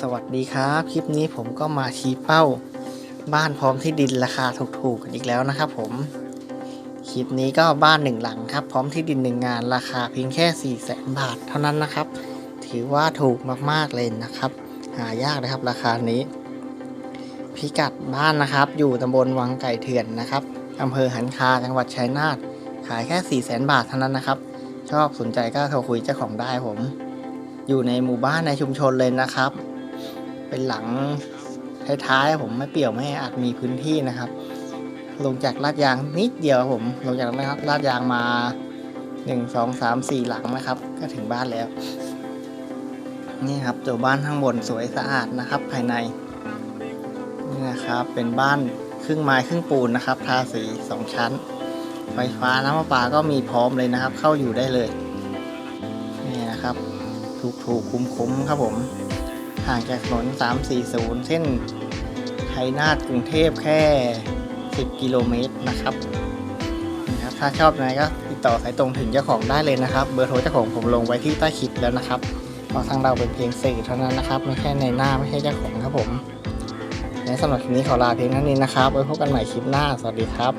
สวัสดีครับ คลิปนี้ผมก็มาชี้เป้า บ้านพร้อมที่ดินราคาถูกๆกันอีกแล้วนะครับผม คลิปนี้ก็บ้านหนึ่งหลังครับ พร้อมที่ดินหนึ่งงานราคาเพียงแค่4ี่แสนบาทเท่านั้นนะครับ ถือว่าถูกมากๆเลยนะครับ หายากนะครับราคานี้ พิกัดบ้านนะครับ อยู่ตำบลวังไก่เถื่อนนะครับอำเภอหันคาจังหวัดชัยนาทขายแค่4ี่แสนบาทเท่านั้นนะครับ ชอบสนใจก็โทรคุยเจ้าของได้ผม อยู่ในหมู่บ้านในชุมชนเลยนะครับ เป็นหลังท้ายๆผมไม่เปี่ยวไม่อาจมีพื้นที่นะครับ ลงจากลาดยางนิดเดียวครับผม ลงจากลาดยางมาหนึ่งสองสามสี่หลังนะครับ ก็ถึงบ้านแล้ว นี่ครับตัวบ้านข้างบนสวยสะอาดนะครับ ภายในนี่นะครับเป็นบ้านครึ่งไม้ครึ่งปูนนะครับ ทาสีสองชั้น ไฟฟ้าน้ำประปาก็มีพร้อมเลยนะครับ เข้าอยู่ได้เลย นี่นะครับ ถูกถูกคุ้มคุ้มๆครับผม ห่างจากถนน 340 เส้นไทยนาทกรุงเทพแค่ 10 กิโลเมตรนะครับนะครับ ถ้าชอบยังไงก็ติดต่อสายตรงถึงเจ้าของได้เลยนะครับ เบอร์โทรเจ้าของผมลงไว้ที่ใต้คลิปแล้วนะครับเพราะทางเราเป็นเพียงสื่อเท่านั้นนะครับไม่ใช่ในหน้าไม่ใช่เจ้าของครับผมและสำหรับคลิปนี้ขอลาเพียงเท่านี้นะครับไว้พบกันใหม่คลิปหน้า สวัสดีครับ